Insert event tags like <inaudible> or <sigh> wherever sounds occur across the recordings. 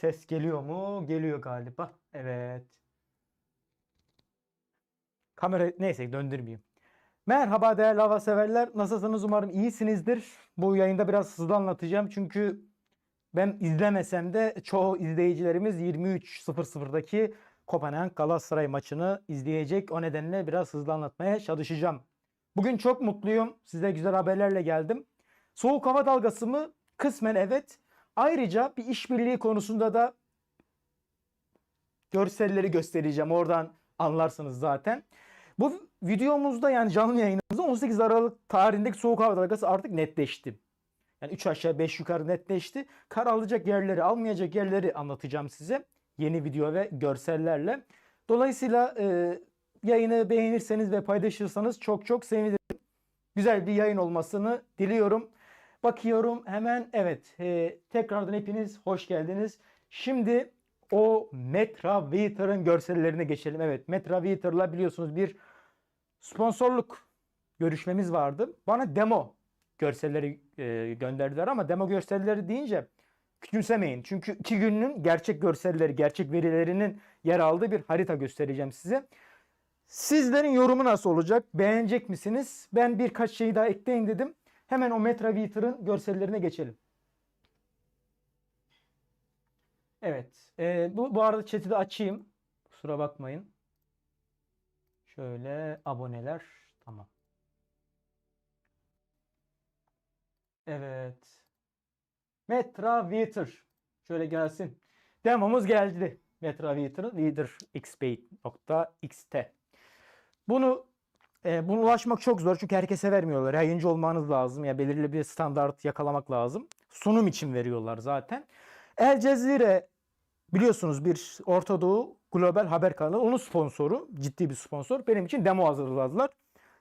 Ses geliyor mu? Geliyor galiba. Evet. Kamera neyse döndürmeyeyim. Merhaba değerli hava severler. Nasılsınız? Umarım iyisinizdir. Bu yayında biraz hızlı anlatacağım. Çünkü ben izlemesem de çoğu izleyicilerimiz 23.00'daki Kopenhag Galatasaray maçını izleyecek. O nedenle biraz hızlı anlatmaya çalışacağım. Bugün çok mutluyum. Size güzel haberlerle geldim. Soğuk hava dalgası mı? Kısmen evet. Ayrıca bir işbirliği konusunda da görselleri göstereceğim. Oradan anlarsınız zaten. Bu videomuzda yani canlı yayınımızda 18 Aralık tarihindeki soğuk hava dalgası artık netleşti. Yani 3 aşağı 5 yukarı netleşti. Kar alacak yerleri, almayacak yerleri anlatacağım size. Yeni video ve görsellerle. Dolayısıyla e, yayını beğenirseniz ve paylaşırsanız çok çok sevinirim. Güzel bir yayın olmasını diliyorum. Bakıyorum hemen evet e, tekrardan hepiniz hoş geldiniz. Şimdi o Metra Waiter'ın görsellerine geçelim. Evet Metra Waiter'la biliyorsunuz bir sponsorluk görüşmemiz vardı. Bana demo görselleri e, gönderdiler ama demo görselleri deyince küçümsemeyin. Çünkü iki günün gerçek görselleri, gerçek verilerinin yer aldığı bir harita göstereceğim size. Sizlerin yorumu nasıl olacak? Beğenecek misiniz? Ben birkaç şeyi daha ekleyin dedim. Hemen o Metra Waiter'ın görsellerine geçelim. Evet. e, bu, bu arada chat'i de açayım. Kusura bakmayın. Şöyle aboneler. Tamam. Evet. Metra Waiter. Şöyle gelsin. Demomuz geldi. Metra Waiter'ın leaderxbait.xt. Bunu e, buna ulaşmak çok zor çünkü herkese vermiyorlar. Yayıncı olmanız lazım ya belirli bir standart yakalamak lazım. Sunum için veriyorlar zaten. El Cezire biliyorsunuz bir Orta Doğu global haber kanalı. Onun sponsoru, ciddi bir sponsor. Benim için demo hazırladılar.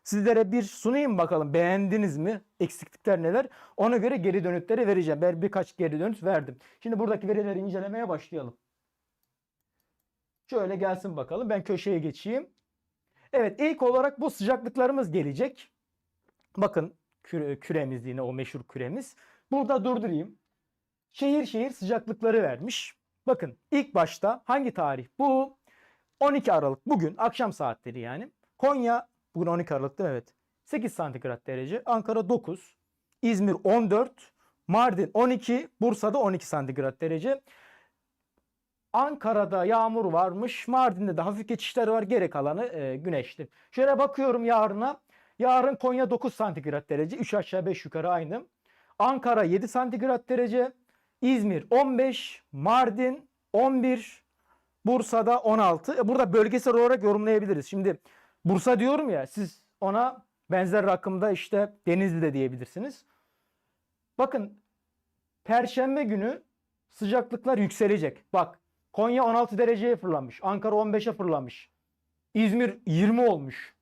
Sizlere bir sunayım bakalım. Beğendiniz mi? Eksiklikler neler? Ona göre geri dönütleri vereceğim. Ben birkaç geri dönüt verdim. Şimdi buradaki verileri incelemeye başlayalım. Şöyle gelsin bakalım. Ben köşeye geçeyim. Evet ilk olarak bu sıcaklıklarımız gelecek. Bakın küre, küremiz yine o meşhur küremiz. Burada durdurayım. Şehir şehir sıcaklıkları vermiş. Bakın ilk başta hangi tarih? Bu 12 Aralık bugün akşam saatleri yani. Konya bugün 12 Aralık'ta evet. 8 santigrat derece. Ankara 9. İzmir 14. Mardin 12. Bursa'da 12 santigrat derece. Ankara'da yağmur varmış. Mardin'de de hafif geçişler var. Geri kalanı e, güneşli. Şöyle bakıyorum yarına. Yarın Konya 9 santigrat derece. 3 aşağı 5 yukarı aynı. Ankara 7 santigrat derece. İzmir 15. Mardin 11. Bursa'da 16. E, burada bölgesel olarak yorumlayabiliriz. Şimdi Bursa diyorum ya siz ona benzer rakımda işte Denizli'de diyebilirsiniz. Bakın Perşembe günü sıcaklıklar yükselecek. Bak Konya 16 dereceye fırlamış. Ankara 15'e fırlamış. İzmir 20 olmuş.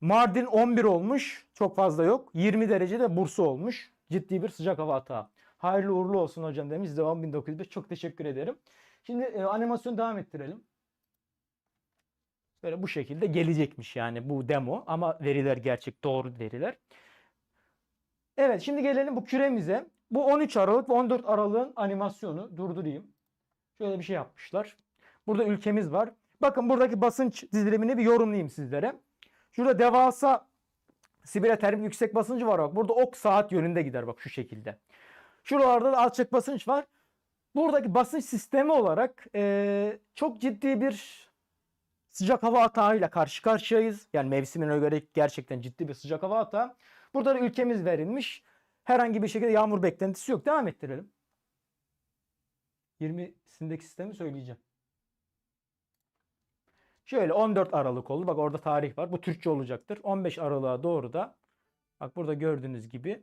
Mardin 11 olmuş. Çok fazla yok. 20 derecede Bursa olmuş. Ciddi bir sıcak hava atağı. Hayırlı uğurlu olsun hocam demiş. Devam 1905. Çok teşekkür ederim. Şimdi e, animasyon devam ettirelim. Böyle bu şekilde gelecekmiş yani bu demo ama veriler gerçek doğru veriler. Evet şimdi gelelim bu küremize. Bu 13 Aralık ve 14 Aralık'ın animasyonu durdurayım. Şöyle bir şey yapmışlar. Burada ülkemiz var. Bakın buradaki basınç dizilimini bir yorumlayayım sizlere. Şurada devasa Sibirya termik yüksek basıncı var bak. Burada ok saat yönünde gider bak şu şekilde. Şuralarda da alçak basınç var. Buradaki basınç sistemi olarak eee, çok ciddi bir sıcak hava atağıyla karşı karşıyayız. Yani mevsimine göre gerçekten ciddi bir sıcak hava atağı. Burada da ülkemiz verilmiş. Herhangi bir şekilde yağmur beklentisi yok. Devam ettirelim. 20'sindeki sistemi söyleyeceğim. Şöyle 14 Aralık oldu. Bak orada tarih var. Bu Türkçe olacaktır. 15 Aralık'a doğru da bak burada gördüğünüz gibi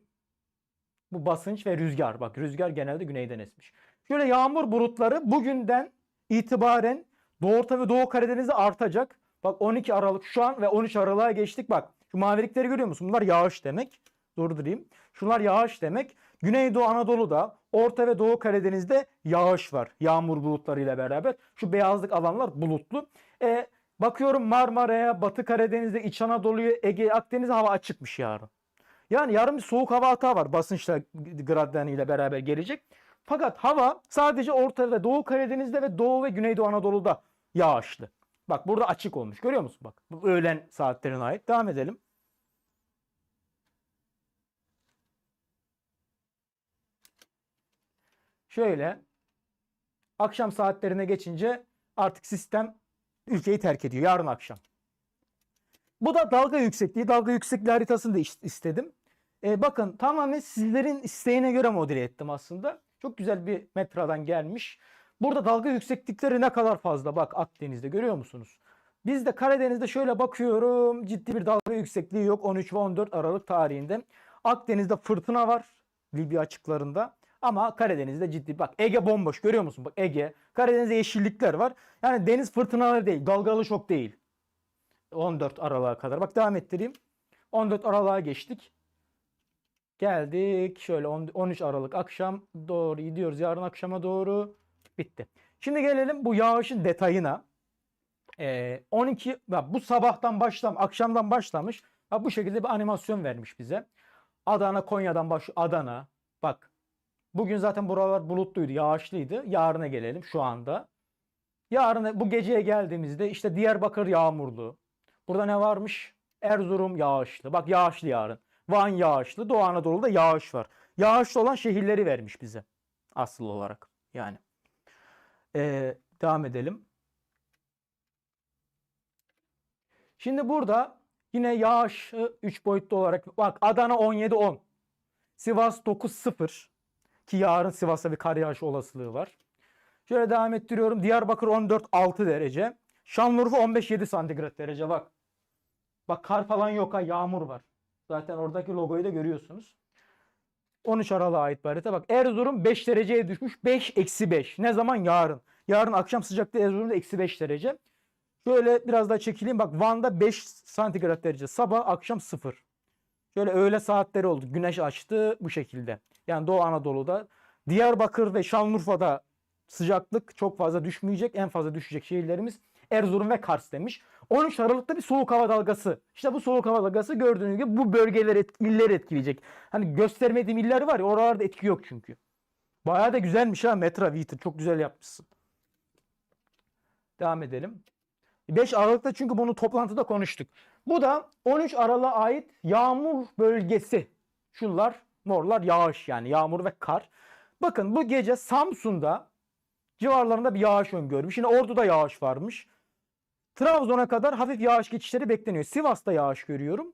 bu basınç ve rüzgar. Bak rüzgar genelde güneyden esmiş. Şöyle yağmur bulutları bugünden itibaren Doğu Orta ve Doğu Karadeniz'de artacak. Bak 12 Aralık şu an ve 13 Aralık'a geçtik. Bak şu mavilikleri görüyor musun? Bunlar yağış demek. Durdurayım. Şunlar yağış demek. Güneydoğu Anadolu'da, Orta ve Doğu Karadeniz'de yağış var. Yağmur bulutlarıyla beraber. Şu beyazlık alanlar bulutlu. E, bakıyorum Marmara'ya, Batı Karadeniz'de, İç Anadolu'ya, Ege, Akdeniz'e hava açıkmış yarın. Yani yarın bir soğuk hava hata var basınçla gradyanı ile beraber gelecek. Fakat hava sadece Orta ve Doğu Karadeniz'de ve Doğu ve Güneydoğu Anadolu'da yağışlı. Bak burada açık olmuş. Görüyor musun? Bak bu öğlen saatlerine ait. Devam edelim. Şöyle akşam saatlerine geçince artık sistem ülkeyi terk ediyor. Yarın akşam. Bu da dalga yüksekliği. Dalga yüksekliği haritasını da is- istedim. E, bakın tamamen sizlerin isteğine göre model ettim aslında. Çok güzel bir metradan gelmiş. Burada dalga yükseklikleri ne kadar fazla. Bak Akdeniz'de görüyor musunuz? Biz de Karadeniz'de şöyle bakıyorum. Ciddi bir dalga yüksekliği yok 13 ve 14 Aralık tarihinde. Akdeniz'de fırtına var. Libya açıklarında. Ama Karadeniz'de ciddi. Bak Ege bomboş görüyor musun? Bak Ege. Karadeniz'de yeşillikler var. Yani deniz fırtınaları değil. Dalgalı şok değil. 14 Aralık'a kadar. Bak devam ettireyim. 14 Aralık'a geçtik. Geldik. Şöyle 10 13 Aralık akşam doğru gidiyoruz. Yarın akşama doğru bitti. Şimdi gelelim bu yağışın detayına. Ee, 12 bak bu sabahtan başlam, akşamdan başlamış. Bu şekilde bir animasyon vermiş bize. Adana, Konya'dan baş Adana. Bak. Bugün zaten buralar bulutluydu, yağışlıydı. Yarına gelelim şu anda. Yarın bu geceye geldiğimizde işte Diyarbakır yağmurlu. Burada ne varmış? Erzurum yağışlı. Bak yağışlı yarın. Van yağışlı. Doğu Anadolu'da yağış var. Yağışlı olan şehirleri vermiş bize. Asıl olarak. Yani. Ee, devam edelim. Şimdi burada yine yağış 3 boyutlu olarak bak Adana 17-10. Sivas 9-0 ki yarın Sivas'ta bir kar yağışı olasılığı var. Şöyle devam ettiriyorum. Diyarbakır 14-6 derece. Şanlıurfa 15-7 santigrat derece bak. Bak kar falan yok ha yağmur var. Zaten oradaki logoyu da görüyorsunuz. 13 Aralık'a ait bir harita. Bak Erzurum 5 dereceye düşmüş. 5 eksi 5. Ne zaman? Yarın. Yarın akşam sıcaklığı Erzurum'da eksi 5 derece. Şöyle biraz daha çekileyim. Bak Van'da 5 santigrat derece. Sabah akşam 0. Şöyle öğle saatleri oldu. Güneş açtı bu şekilde. Yani Doğu Anadolu'da. Diyarbakır ve Şanlıurfa'da sıcaklık çok fazla düşmeyecek. En fazla düşecek şehirlerimiz Erzurum ve Kars demiş. 13 Aralık'ta bir soğuk hava dalgası. İşte bu soğuk hava dalgası gördüğünüz gibi bu bölgeleri, et, illeri etkileyecek. Hani göstermediğim iller var ya oralarda etki yok çünkü. Bayağı da güzelmiş ha Metra Wheater. Çok güzel yapmışsın. Devam edelim. 5 Aralık'ta çünkü bunu toplantıda konuştuk. Bu da 13 Aralık'a ait yağmur bölgesi. Şunlar morlar yağış yani yağmur ve kar. Bakın bu gece Samsun'da civarlarında bir yağış öngörmüş. Yine Ordu'da yağış varmış. Trabzon'a kadar hafif yağış geçişleri bekleniyor. Sivas'ta yağış görüyorum.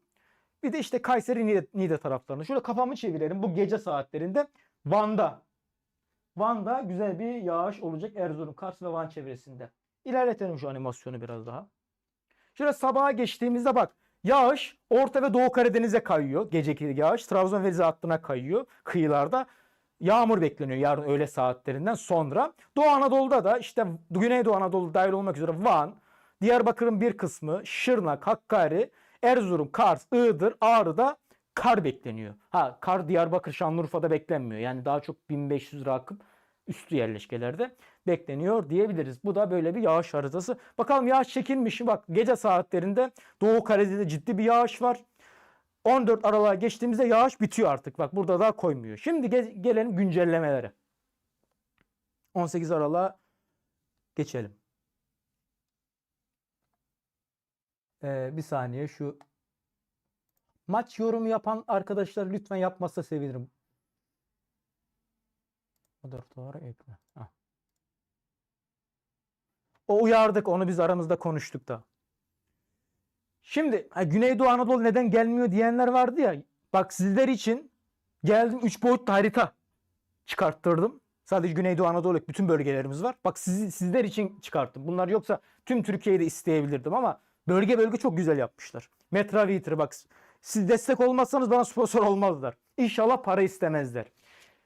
Bir de işte Kayseri Niğde, Niğde taraflarında. Şöyle kafamı çevirelim bu gece saatlerinde Van'da. Van'da güzel bir yağış olacak Erzurum, Kars ve Van çevresinde. İlerletelim şu animasyonu biraz daha. Şöyle sabaha geçtiğimizde bak yağış Orta ve Doğu Karadeniz'e kayıyor. Geceki yağış Trabzon ve Rize hattına kayıyor kıyılarda. Yağmur bekleniyor yarın öğle saatlerinden sonra. Doğu Anadolu'da da işte Güneydoğu Anadolu dahil olmak üzere Van, Diyarbakır'ın bir kısmı, Şırnak, Hakkari, Erzurum, Kars, Iğdır, Ağrı'da kar bekleniyor. Ha kar Diyarbakır, Şanlıurfa'da beklenmiyor. Yani daha çok 1500 rakım üstü yerleşkelerde bekleniyor diyebiliriz. Bu da böyle bir yağış haritası. Bakalım yağış çekilmiş mi? Bak gece saatlerinde Doğu Karadeniz'de ciddi bir yağış var. 14 Aralık'a geçtiğimizde yağış bitiyor artık. Bak burada daha koymuyor. Şimdi ge- gelelim güncellemelere. 18 Aralık'a geçelim. Ee, bir saniye şu maç yorumu yapan arkadaşlar lütfen yapmazsa sevinirim. Moderatörü ekle. Hah. O uyardık onu biz aramızda konuştuk da. Şimdi Güneydoğu Anadolu neden gelmiyor diyenler vardı ya. Bak sizler için geldim 3 boyutlu harita çıkarttırdım. Sadece Güneydoğu Anadolu bütün bölgelerimiz var. Bak siz, sizler için çıkarttım. Bunlar yoksa tüm Türkiye'yi de isteyebilirdim ama bölge bölge çok güzel yapmışlar. Metra Wheater bak siz destek olmazsanız bana sponsor olmazlar. İnşallah para istemezler.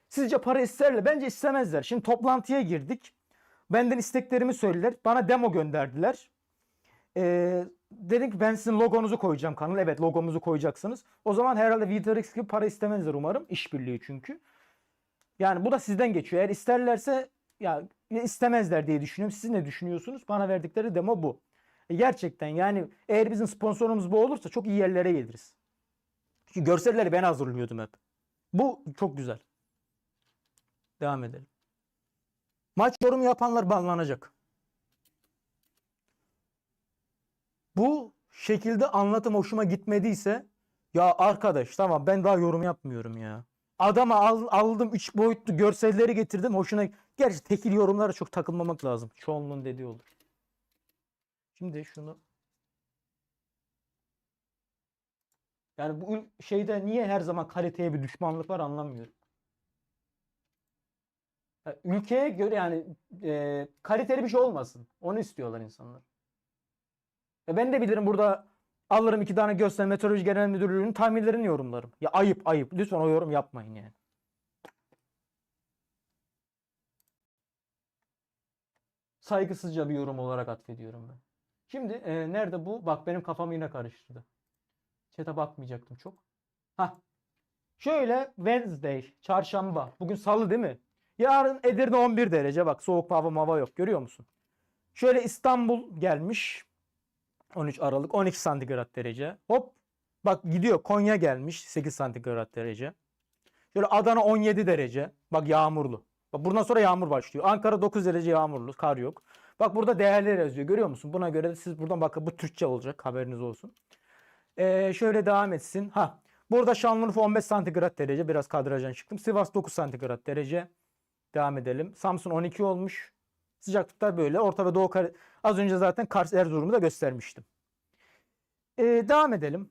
Sizce para isterler? Bence istemezler. Şimdi toplantıya girdik. Benden isteklerimi söylediler. Bana demo gönderdiler. Ee, dedim ki ben sizin logonuzu koyacağım kanala. Evet logomuzu koyacaksınız. O zaman herhalde VTRX gibi para istemezler umarım. İşbirliği çünkü. Yani bu da sizden geçiyor. Eğer isterlerse ya istemezler diye düşünüyorum. Siz ne düşünüyorsunuz? Bana verdikleri demo bu. E, gerçekten yani eğer bizim sponsorumuz bu olursa çok iyi yerlere geliriz. Çünkü görselleri ben hazırlıyordum hep. Bu çok güzel. Devam edelim. Maç yorum yapanlar banlanacak. Bu şekilde anlatım hoşuma gitmediyse ya arkadaş tamam ben daha yorum yapmıyorum ya. Adama al- aldım 3 boyutlu görselleri getirdim hoşuna. Gerçi tekil yorumlara çok takılmamak lazım. Çoğunluğun dediği olur. Şimdi şunu yani bu şeyde niye her zaman kaliteye bir düşmanlık var anlamıyorum. Ülkeye göre yani e, kaliteli bir şey olmasın. Onu istiyorlar insanlar. E ben de bilirim burada alırım iki tane göster Meteoroloji Genel Müdürlüğü'nün tahminlerini yorumlarım. Ya ayıp ayıp. Lütfen o yorum yapmayın yani. Saygısızca bir yorum olarak atfediyorum ben. Şimdi e, nerede bu? Bak benim kafamı yine karıştırdı. Chat'e bakmayacaktım çok. Hah. Şöyle Wednesday, çarşamba. Bugün salı değil mi? Yarın Edirne 11 derece. Bak soğuk hava mava yok. Görüyor musun? Şöyle İstanbul gelmiş. 13 Aralık 12 santigrat derece. Hop. Bak gidiyor Konya gelmiş 8 santigrat derece. Şöyle Adana 17 derece. Bak yağmurlu. Bak buradan sonra yağmur başlıyor. Ankara 9 derece yağmurlu. Kar yok. Bak burada değerler yazıyor. Görüyor musun? Buna göre de siz buradan bakın bu Türkçe olacak. Haberiniz olsun. Ee, şöyle devam etsin. Ha. Burada Şanlıurfa 15 santigrat derece. Biraz kadrajdan çıktım. Sivas 9 santigrat derece. Devam edelim. Samsun 12 olmuş. Sıcaklıklar böyle. Orta ve Doğu Kar- Az önce zaten Kars Erzurum'u da göstermiştim. Ee, devam edelim.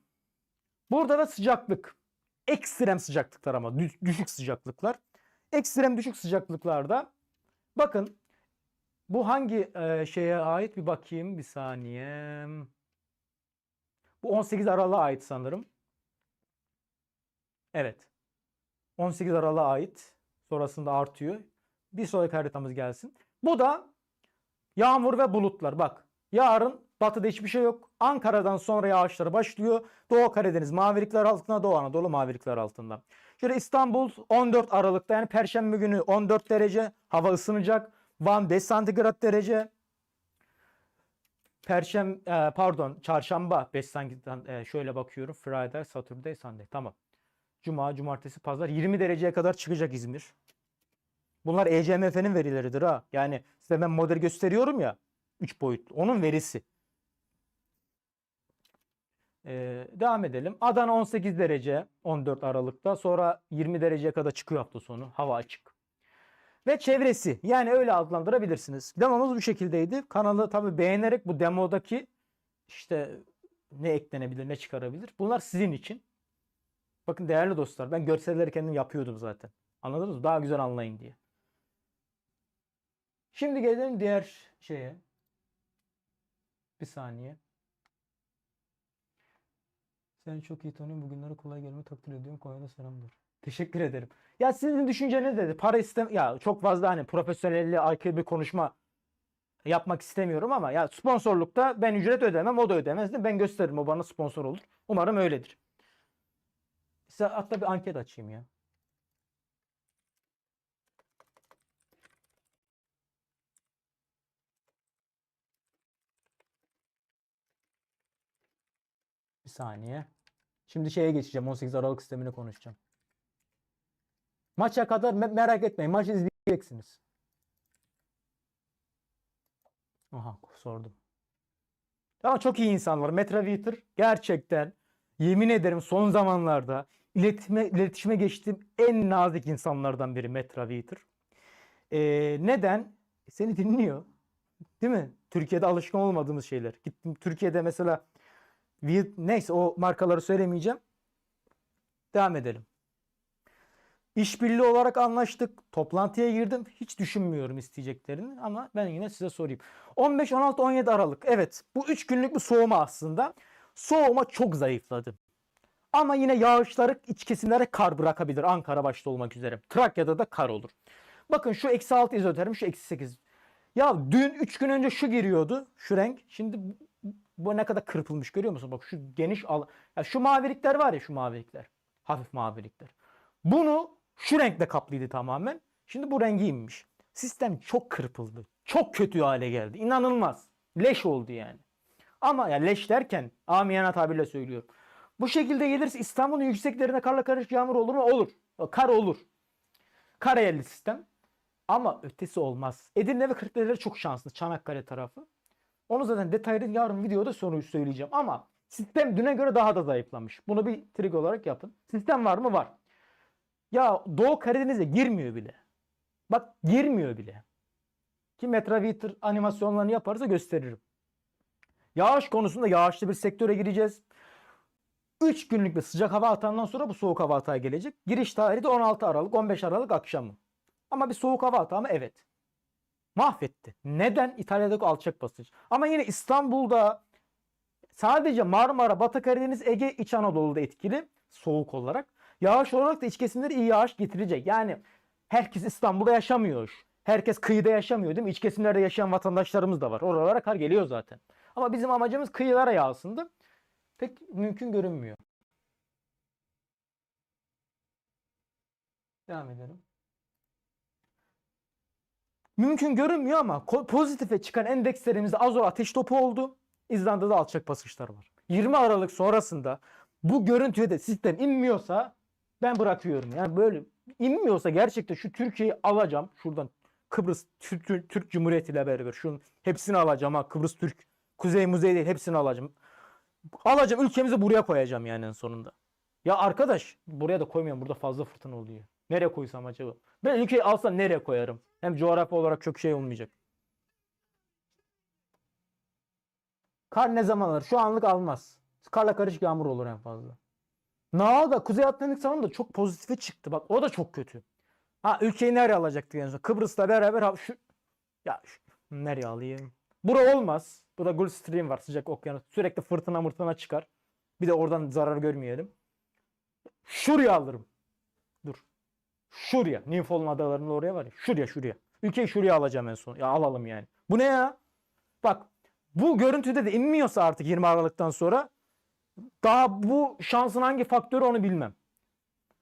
Burada da sıcaklık. Ekstrem sıcaklıklar ama dü- düşük sıcaklıklar. Ekstrem düşük sıcaklıklarda bakın bu hangi e, şeye ait bir bakayım bir saniye. Bu 18 Aralık'a ait sanırım. Evet. 18 Aralık'a ait. Sonrasında artıyor. Bir sonraki haritamız gelsin. Bu da yağmur ve bulutlar. Bak yarın batıda hiçbir şey yok. Ankara'dan sonra yağışlar başlıyor. Doğu Karadeniz mavilikler altında, Doğu Anadolu mavilikler altında. Şöyle İstanbul 14 Aralık'ta yani Perşembe günü 14 derece hava ısınacak. Van 5 santigrat derece. Perşem e, pardon çarşamba 5 santigrat e, şöyle bakıyorum. Friday, Saturday, Sunday. Tamam. Cuma, cumartesi, pazar 20 dereceye kadar çıkacak İzmir. Bunlar ECMF'nin verileridir ha. Yani size ben model gösteriyorum ya. 3 boyutlu. Onun verisi. Ee, devam edelim. Adana 18 derece 14 Aralık'ta. Sonra 20 dereceye kadar çıkıyor hafta sonu. Hava açık. Ve çevresi. Yani öyle adlandırabilirsiniz. Demomuz bu şekildeydi. Kanalı tabii beğenerek bu demodaki işte ne eklenebilir, ne çıkarabilir. Bunlar sizin için. Bakın değerli dostlar ben görselleri kendim yapıyordum zaten. Anladınız mı? Daha güzel anlayın diye. Şimdi gelelim diğer şeye. Bir saniye. Seni çok iyi tanıyorum. Bugünlere kolay gelme takdir ediyorum. Konya'da selamlar. Teşekkür ederim. Ya sizin düşünceniz dedi. Para istem ya çok fazla hani profesyonelliğe aykırı bir konuşma yapmak istemiyorum ama ya sponsorlukta ben ücret ödemem, o da ödemez. de Ben gösteririm o bana sponsor olur. Umarım öyledir. Size hatta bir anket açayım ya. Bir saniye. Şimdi şeye geçeceğim. 18 Aralık sistemini konuşacağım. Maça kadar me- merak etmeyin. Maçı izleyeceksiniz. Aha sordum. Ama çok iyi insanlar. Metraviter gerçekten yemin ederim son zamanlarda iletişime, iletişime geçtiğim en nazik insanlardan biri Metraviter. Ee, neden? Seni dinliyor. Değil mi? Türkiye'de alışkın olmadığımız şeyler. Gittim Türkiye'de mesela neyse o markaları söylemeyeceğim. Devam edelim. İşbirliği olarak anlaştık. Toplantıya girdim. Hiç düşünmüyorum isteyeceklerini ama ben yine size sorayım. 15, 16, 17 Aralık. Evet bu 3 günlük bir soğuma aslında. Soğuma çok zayıfladı. Ama yine yağışları iç kesimlere kar bırakabilir. Ankara başta olmak üzere. Trakya'da da kar olur. Bakın şu eksi 6 izoterm şu eksi 8. Ya dün 3 gün önce şu giriyordu. Şu renk. Şimdi bu- ne kadar kırpılmış görüyor musun? Bak şu geniş al. Ya şu mavilikler var ya şu mavilikler. Hafif mavilikler. Bunu şu renkle kaplıydı tamamen. Şimdi bu rengi inmiş. Sistem çok kırpıldı. Çok kötü hale geldi. İnanılmaz. Leş oldu yani. Ama ya leş derken amiyana tabirle söylüyorum. Bu şekilde gelirse İstanbul'un yükseklerine karla karışık yağmur olur mu? Olur. Kar olur. Karayelli sistem. Ama ötesi olmaz. Edirne ve Kırklareli çok şanslı. Çanakkale tarafı. Onu zaten detaylı yarın videoda soruyu söyleyeceğim. Ama sistem düne göre daha da zayıflamış. Bunu bir trik olarak yapın. Sistem var mı? Var. Ya Doğu Karadeniz'e girmiyor bile. Bak girmiyor bile. Ki Metravitor animasyonlarını yaparsa gösteririm. Yağış konusunda yağışlı bir sektöre gireceğiz. 3 günlük bir sıcak hava atağından sonra bu soğuk hava atağı gelecek. Giriş tarihi de 16 Aralık 15 Aralık akşamı. Ama bir soğuk hava atağı mı? Evet. Mahvetti. Neden? İtalya'daki alçak basınç. Ama yine İstanbul'da sadece Marmara, Batı Karadeniz, Ege, İç Anadolu'da etkili soğuk olarak. Yağış olarak da iç kesimlere iyi yağış getirecek. Yani herkes İstanbul'da yaşamıyor. Herkes kıyıda yaşamıyor değil mi? İç kesimlerde yaşayan vatandaşlarımız da var. Oralara kar geliyor zaten. Ama bizim amacımız kıyılara yağsındı. Pek mümkün görünmüyor. Devam edelim. Mümkün görünmüyor ama pozitife çıkan endekslerimizde Azor ateş topu oldu. İzlanda'da alçak basınçlar var. 20 Aralık sonrasında bu görüntüye de sistem inmiyorsa ben bırakıyorum. Yani böyle inmiyorsa gerçekten şu Türkiye'yi alacağım. Şuradan Kıbrıs Türk, Türk Cumhuriyeti ile beraber şunun hepsini alacağım ha. Kıbrıs Türk, Kuzey Muzey değil hepsini alacağım. Alacağım ülkemizi buraya koyacağım yani en sonunda. Ya arkadaş buraya da koymuyorum. Burada fazla fırtına oluyor. Nereye koysam acaba? Ben ülkeyi alsam nereye koyarım? Hem coğrafi olarak çok şey olmayacak. Kar ne zaman alır? Şu anlık almaz. Karla karışık yağmur olur en fazla. Nağda Kuzey Atlantik da çok pozitife çıktı. Bak o da çok kötü. Ha ülkeyi nereye alacaktık en son? Kıbrıs'la beraber ha, şu ya şu, nereye alayım? Bura olmaz. Burada Gulf Stream var sıcak okyanus. Sürekli fırtına mırtına çıkar. Bir de oradan zarar görmeyelim. Şuraya alırım. Dur. Şuraya. Nymphon adalarının oraya var ya. Şuraya şuraya. Ülkeyi şuraya alacağım en son. Ya alalım yani. Bu ne ya? Bak bu görüntüde de inmiyorsa artık 20 Aralık'tan sonra daha bu şansın hangi faktörü onu bilmem.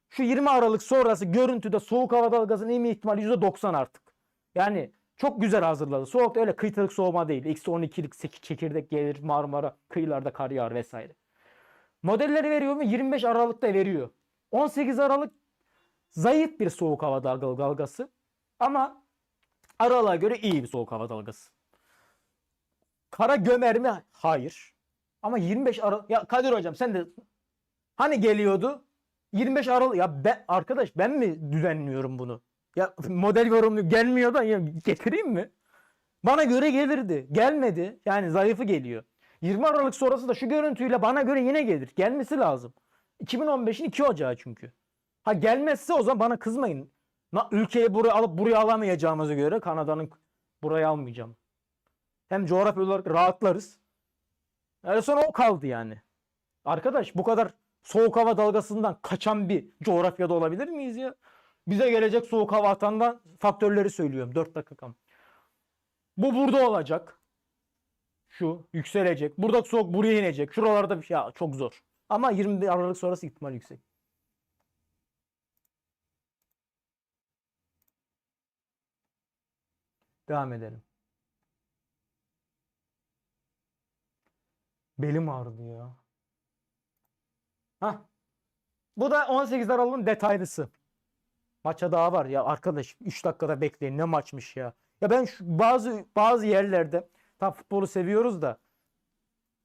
Şu 20 Aralık sonrası görüntüde soğuk hava dalgasının inme ihtimali %90 artık. Yani çok güzel hazırladı. Soğukta öyle kıytılık soğuma değil. Eksi 12'lik sek- çekirdek gelir Marmara kıyılarda kar yağar vesaire. Modelleri veriyor mu? 25 Aralık'ta veriyor. 18 Aralık zayıf bir soğuk hava dalga- dalgası. Ama Aralık'a göre iyi bir soğuk hava dalgası. Kara gömer mi? Hayır. Ama 25 Aralık ya Kadir hocam sen de hani geliyordu? 25 Aralık ya ben arkadaş ben mi düzenliyorum bunu? Ya model yorumlu gelmiyor da ya getireyim mi? Bana göre gelirdi. Gelmedi. Yani zayıfı geliyor. 20 Aralık sonrası da şu görüntüyle bana göre yine gelir. Gelmesi lazım. 2015'in 2 Ocağı çünkü. Ha gelmezse o zaman bana kızmayın. Na, ülkeyi buraya alıp buraya alamayacağımıza göre Kanada'nın buraya almayacağım. Hem coğrafi olarak rahatlarız. En son o kaldı yani. Arkadaş bu kadar soğuk hava dalgasından kaçan bir coğrafyada olabilir miyiz ya? Bize gelecek soğuk hava atandan faktörleri söylüyorum. 4 dakikam. Bu burada olacak. Şu yükselecek. Burada soğuk buraya inecek. Şuralarda bir şey ya, çok zor. Ama 20 Aralık sonrası ihtimal yüksek. Devam edelim. Belim ağrıdı ya. Hah. Bu da 18 Aralık'ın detaylısı. Maça daha var ya arkadaş 3 dakikada bekleyin ne maçmış ya. Ya ben şu bazı bazı yerlerde tam futbolu seviyoruz da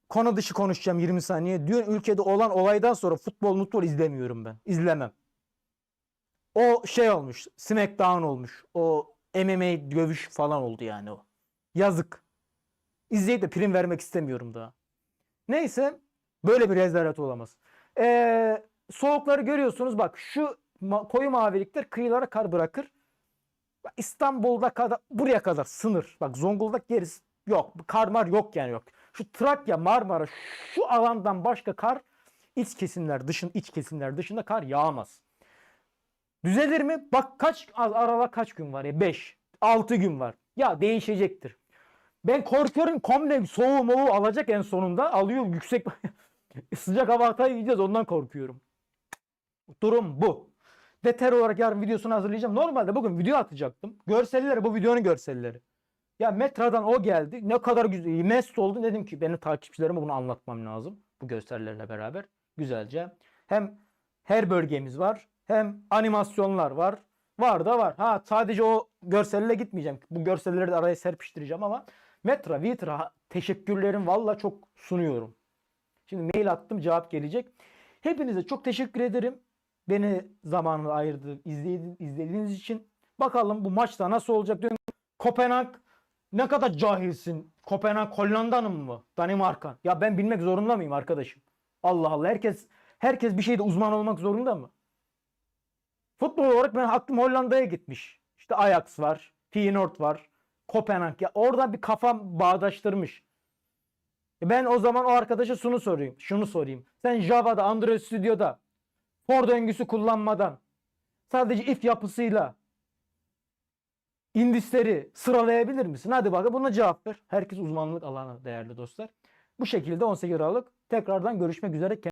konu dışı konuşacağım 20 saniye. Diyor ülkede olan olaydan sonra futbol mutbol izlemiyorum ben. İzlemem. O şey olmuş. Smackdown olmuş. O MMA dövüş falan oldu yani o. Yazık. İzleyip de prim vermek istemiyorum daha. Neyse böyle bir rezalet olamaz. Ee, soğukları görüyorsunuz bak şu koyu mavilikler kıyılara kar bırakır. İstanbul'da kadar buraya kadar sınır. Bak Zonguldak gerisi yok. Kar mar yok yani yok. Şu Trakya, Marmara şu alandan başka kar iç kesimler dışın iç kesimler dışında kar yağmaz. Düzelir mi? Bak kaç arala kaç gün var ya? 5, 6 gün var. Ya değişecektir. Ben korkuyorum komple soğuğu moğu alacak en sonunda. Alıyor yüksek <laughs> sıcak hava yiyeceğiz ondan korkuyorum. Durum bu. Detay olarak yarın videosunu hazırlayacağım. Normalde bugün video atacaktım. Görselleri bu videonun görselleri. Ya Metra'dan o geldi. Ne kadar güzel. Mest oldu. Dedim ki benim takipçilerime bunu anlatmam lazım. Bu gösterilerle beraber. Güzelce. Hem her bölgemiz var. Hem animasyonlar var. Var da var. Ha sadece o görselle gitmeyeceğim. Bu görselleri de araya serpiştireceğim ama Metra, Vitra teşekkürlerim valla çok sunuyorum. Şimdi mail attım cevap gelecek. Hepinize çok teşekkür ederim. Beni zamanını ayırdı, izledi- izlediğiniz için. Bakalım bu maçta nasıl olacak? Dün Kopenhag ne kadar cahilsin. Kopenhag Hollanda'nın mı? Danimarka. Ya ben bilmek zorunda mıyım arkadaşım? Allah Allah. Herkes herkes bir şeyde uzman olmak zorunda mı? Futbol olarak ben aklım Hollanda'ya gitmiş. İşte Ajax var, Feyenoord var, Kopenhag. Ya oradan bir kafam bağdaştırmış. E Ben o zaman o arkadaşa şunu sorayım. Şunu sorayım. Sen Java'da, Android Studio'da for döngüsü kullanmadan sadece if yapısıyla indisleri sıralayabilir misin? Hadi bakalım buna cevap ver. Herkes uzmanlık alanı değerli dostlar. Bu şekilde 18 Aralık tekrardan görüşmek üzere.